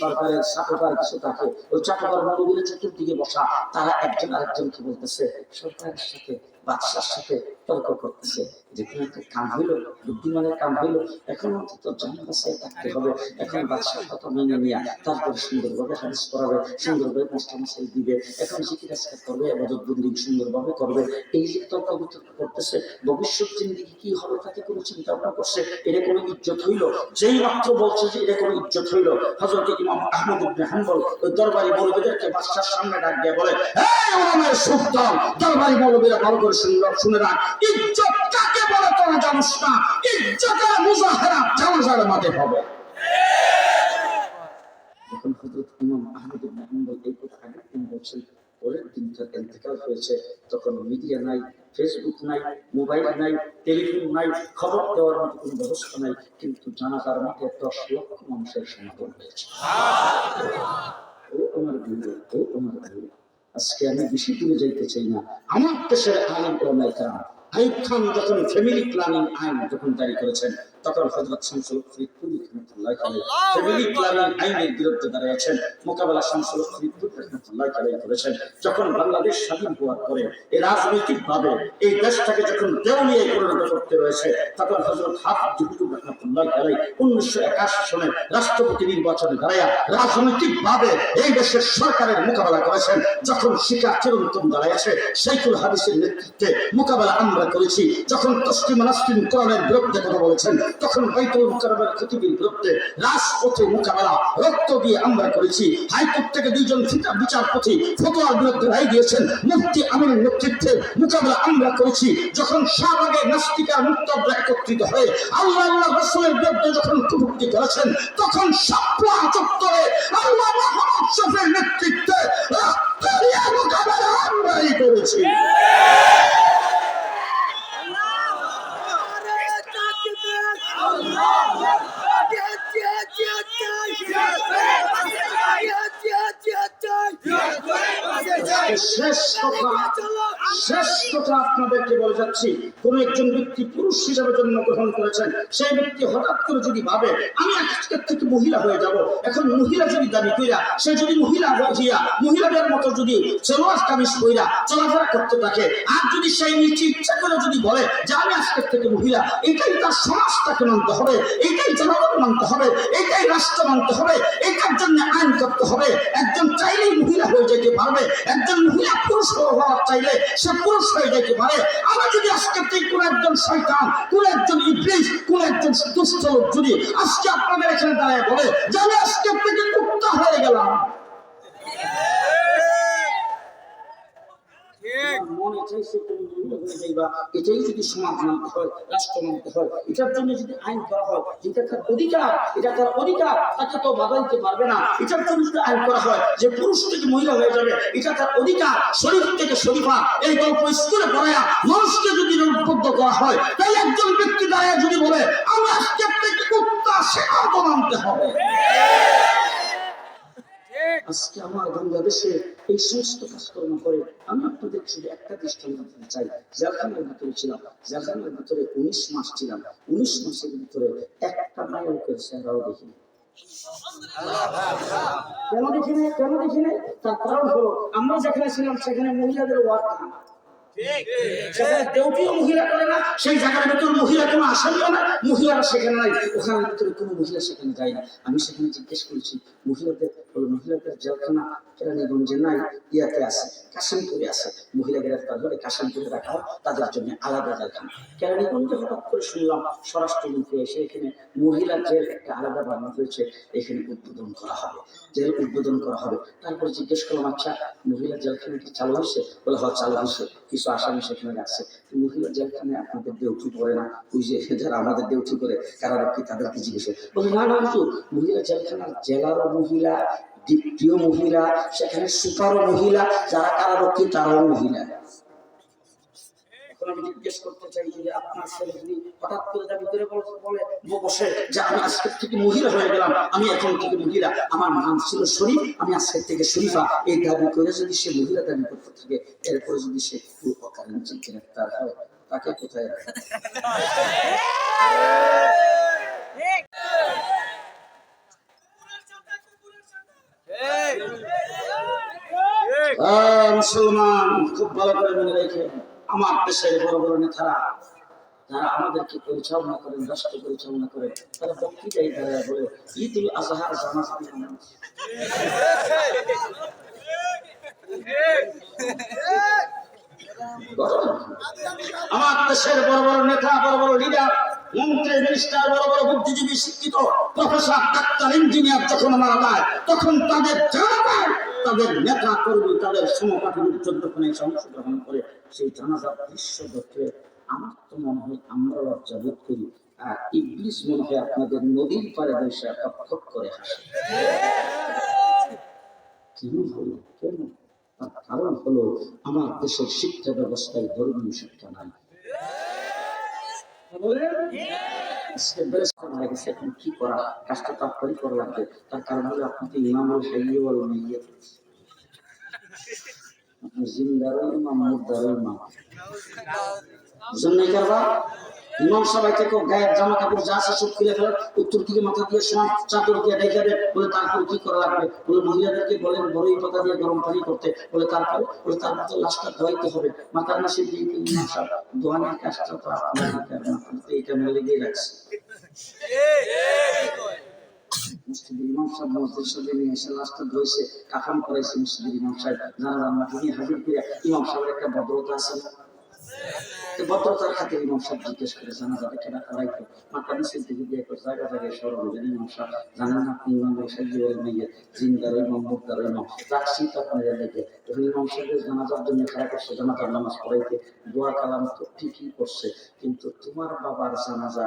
সরকারের চাকর কিছু থাকে। ওই চতুর্দিকে বসা তারা একজন আরেকজনকে বলতেছে সরকারের সাথে বাদশার সাথে তর্ক করতেছে। যেখানে একটা কাম হইল, বুদ্ধিমানের কাম হইল, এখন অন্তত জানা থাকতে হবে। এখন বাদশার কথা মেনে নিয়ে তারপরে সুন্দরভাবে হাদিস করাবে, সুন্দরভাবে মাস্টার মাসাই দিবে। এখন আজকাল করবে? এবাদত বন্দি সুন্দরভাবে করবে। এই যে তর্ক বিতর্ক করতেছে, ভবিষ্যৎ জিন্দিগি কি হবে তাতে কোনো চিন্তা ভাবনা করছে? এটা কোনো ইজ্জত হইল? যেই মাত্র বলছে যে এটা কোনো ইজ্জত হইল, হযরত ইমাম আহমদ ইবনে হাম্বল ওই দরবারি মৌলবীদেরকে বাদশার সামনে ডাক দিয়ে বলে এই ওলামায়ে সুলতান, দরবারি মৌলবীরা ভালো করে মাঠে হয়েছে, তখন মিডিয়া নাই, ফেসবুক নাই, মোবাইল নাই, টেলিফোন নাই, খবর দেওয়ার মতো কোনো ব্যবস্থা নাই, কিন্তু জানাজার মধ্যে দশ লক্ষ মানুষের সমাগম হয়েছে। ও আমার ও আমার আজকে আমি বেশি দূরে যাইতে চাই না। আমার দেশের আইন ওলামাই আইব খান যখন ফ্যামিলি প্ল্যানিং আইন যখন জারি করেছেন তখন হজরত শামসুল ফরিদপুরি রহমতুল্লাহ আলাইহি ফ্যামিলি প্ল্যানিং আইনের বিরুদ্ধে দাঁড়িয়েছেন। মোকাবেলা শামসুল ফরিদপুর রহমতুল্লাহ আলাইহি করেছেন। যখন বাংলাদেশ স্বাধীন হওয়ার পরে এই রাজনৈতিক ভাবে এই দেশটাকে যখন পরিণত করতে রয়েছে তখন হজরত হাফিজ রহমতুল্লাহ উনিশশো একাশি সনে রাষ্ট্রপতি নির্বাচনে দাঁড়াইয়া রাজনৈতিক ভাবে এই দেশের সরকারের মোকাবেলা করেছেন। যখন শিকার চিরন্তন দাঁড়াইছে শাইখুল হাদিসের নেতৃত্বে মোকাবেলা আমরা করেছি। যখন তসলিম নাসলিম কোরআনের বিরুদ্ধে কথা বলেছেন তখন বাইতুল মুকাররমের খতিবের বিরুদ্ধে রাজপথে মোকাবেলা, রক্ত দিয়ে আমরা করেছি। হাইকোর্ট থেকে দুইজন বিচারপতি ফতোয়ার বিরুদ্ধে রায় দিয়েছেন। মুফতি আমিনের নেতৃত্বে মোকাবেলা আমরা করেছি। যখন শাহবাগে নাস্তিকার মুক্তবরা একত্রিত হয়ে আল্লাহ আল্লাহ রসুলের বিরুদ্ধে যখন কটূক্তি করেছেন, তখন সাপলা চত্বরে আল্লাহ মোহাম্মদ শফের নেতৃত্বে রক্ত দিয়ে মোকাবেলা আমরাই করেছি। শেষ কথা শেষ কথা আপনাদেরকে বলে যাচ্ছি, কোন একজন ব্যক্তি পুরুষ হিসাবে জন্মগ্রহণ করেছেন, সেই ব্যক্তি হঠাৎ করে যদি ভাবে, আমি আজকের থেকে মহিলা হয়ে যাব, এখন মহিলা যদি দাবি কইরা, সে যদি মহিলা হইয়া মহিলাদের মতো যদি সেলোয়ার কামিজ কইরা চলাফেরা করতে থাকে, আর যদি সেই নিচে ইচ্ছা করে যদি বলে যে আমি আজকের থেকে মহিলা, এটাই তার সমাজটাকে মানতে হবে, এটাই জনগণ মানতে হবে, এটাই রাষ্ট্র মানতে হবে, এটার জন্য আইন করতে হবে, একজন চাইলেই মহিলা হয়ে যেতে পারবে, একজন মহিলা পুরুষ হওয়ার চাইলে সে পুরুষ হয়ে যেতে পারে আমরা যদি আজকে কোন একজন শয়তান, কোন একজন ইবলিস, কোন একজন দুষ্ট যদি আজকে আপনাদের এখানে দাঁড়ায় বলে যে আমি আজকে থেকে হয়ে গেলাম মনে চাইছে তুমি মহিলা হয়ে এটাই যদি হয় হয়, এটার জন্য যদি আইন করা হয়, যেটা তার অধিকার, এটা তার অধিকার, তাকে বাধা দিতে পারবে না। এটার জন্য যদি আইন করা হয়, যে পুরুষ থেকে মহিলা হয়ে যাবে, এটা তার অধিকার শরীফ থেকে শরীফা, এই গল্প স্কুলে পড়ায়া মানুষকে যদি উদ্বুদ্ধ করা হয়, তাই একজন ব্যক্তি দাঁড়িয়ে যদি বলে, আমরা আজকে থেকে কুত্তা সেটাও তো মানতে হবে? আজকে আমার বাংলাদেশে এই সমস্ত কাজকর্ম করে আমি আপনাদের শুধু একটা দৃষ্টান্ত দিতে চাই। জেলখানার ভিতরে ছিলাম জেলখানার ভিতরে উনিশ মাস ছিলাম উনিশ মাসের ভিতরে একটা নায়কের চেহারাও দেখিনি। কেন দেখি নাই কেন দেখি নাই তার কারণ হলো আমরা যেখানে ছিলাম সেখানে মহিলাদের ওয়ার্ড সেখানে দেউটিও মহিলা করে না সেই জায়গার ভিতর মহিলা কোনো আসামিও না, মহিলারা সেখানে নাই। ওখানে ভিতরে কোনো মহিলা সেখানে যায় না। আমি সেখানে জিজ্ঞেস করেছি, মহিলাদের মহিলাদের জেলখানা কেরানীগঞ্জে নাই, ইয়াতে আছে, কাশিমপুরে আছে। মহিলা গ্রেফতার কাশিমপুরে রাখা তাদের জন্য আলাদা জেলখানা। কেরানীগঞ্জে হঠাৎ করে শুনলাম, স্বরাষ্ট্রমন্ত্রী এসে এখানে মহিলা জেল একটা আলাদা বানানো হয়েছে, এখানে উদ্বোধন করা হবে। জেল উদ্বোধন করা হবে। তারপর জিজ্ঞেস করলাম আচ্ছা মহিলা জেলখানা কি চালু হয়েছে? বলে, হয়, চালু হয়েছে। কিছু আসামি সেখানে যাচ্ছে মহিলা জেলখানে আপনাদের ডিউটি পড়ে না। ওই যে যারা আমাদের ডিউটি করে কারা কি তাদেরকে জিজ্ঞেস করে না না মহিলা জেলখানার মহিলা, দ্বিতীয় মহিলা, সেখানে মহিলা, যারা তারাও মহিলা। আমি জিজ্ঞেস করতে চাই যে, আপনার করে করে এখন থেকে মহিলা, আমার নাম ছিল শরীফ, আমি আজকের থেকে শরীফা। এই দাবি করে যদি সে মহিলা দাবি করতে থাকে, এরপরে যদি সে হয় তাকে কোথায় মুসলমান খুব ভালো করে মনে রেখেন আমার দেশের বড় বড় নেতারা যারা আমাদেরকে পরিচালনা করেন রাষ্ট্র পরিচালনা করে তারা বক্তৃতায় দাঁড়ায় বলে ঈদুল আজহার জামাজ ঠিক আমার দেশের বড় বড় নেতা বড় বড় লিডার মন্ত্রী মিনিস্টার বড় বড় বুদ্ধিজীবী শিক্ষিত প্রফেসর ডাক্তার ইঞ্জিনিয়ার যখন মারা যায় তখন তাদের জানাজায় তাদের নেতা কর্মী তাদের সমপাঠী লোকজন যখন এসে অংশগ্রহণ করে সেই জানাজার দৃশ্য দেখে আমার তো মনে হয় আমরা লজ্জা বোধ করি। আর ইবলিস মনে হয় আপনাদের নদীর পারে বসে খপ করে হাসে। কেন হলো? কেন? তার কারণ হলো আমার দেশের শিক্ষা ব্যবস্থায় ধর্মীয় শিক্ষা নাই। এখন লাগবে। তার কারণ হলো আপনি তো হাইয়ে আপনি ইমাম মুর্দারও ইমাম। বুঝলেন নাই কারবা ইমাম সবাই থেকে গায়ের জামা কাপড় যা সব খুলে ফেলে, উত্তর মাথা দিয়ে সব চাদর দিয়ে বলে তারপর কি করা লাগবে? বলে মহিলাদেরকে বলেন, বড়ই পাতা দিয়ে গরম পানি করতে। বলে বলে তারপর তো লাশটা ধোয়াইতে হবে। মাথার মাসে দিয়ে দোয়ানের কাজটা তো এটা মেলে দিয়ে ইমাম সাহেব নিয়ে লাশটা কাফান জানা মাটি হাজির ইমাম একটা ভদ্রতা আছে না? ভদ্রতার খাতে ইমাম সাহেব জিজ্ঞেস করে, জানা যাবে দিয়ে জায়গা জায়গায় ইমাম সাহেব আপনি ইমাম সাহেব জিন্দার ইমাম, মুক্তার ইমাম। রাখছি তখন ইমাম জানাজার জন্য করছে জানাজার নামাজ পড়াইতে। দোয়া কালাম তো ঠিকই করছে, কিন্তু তোমার বাবার জানাজা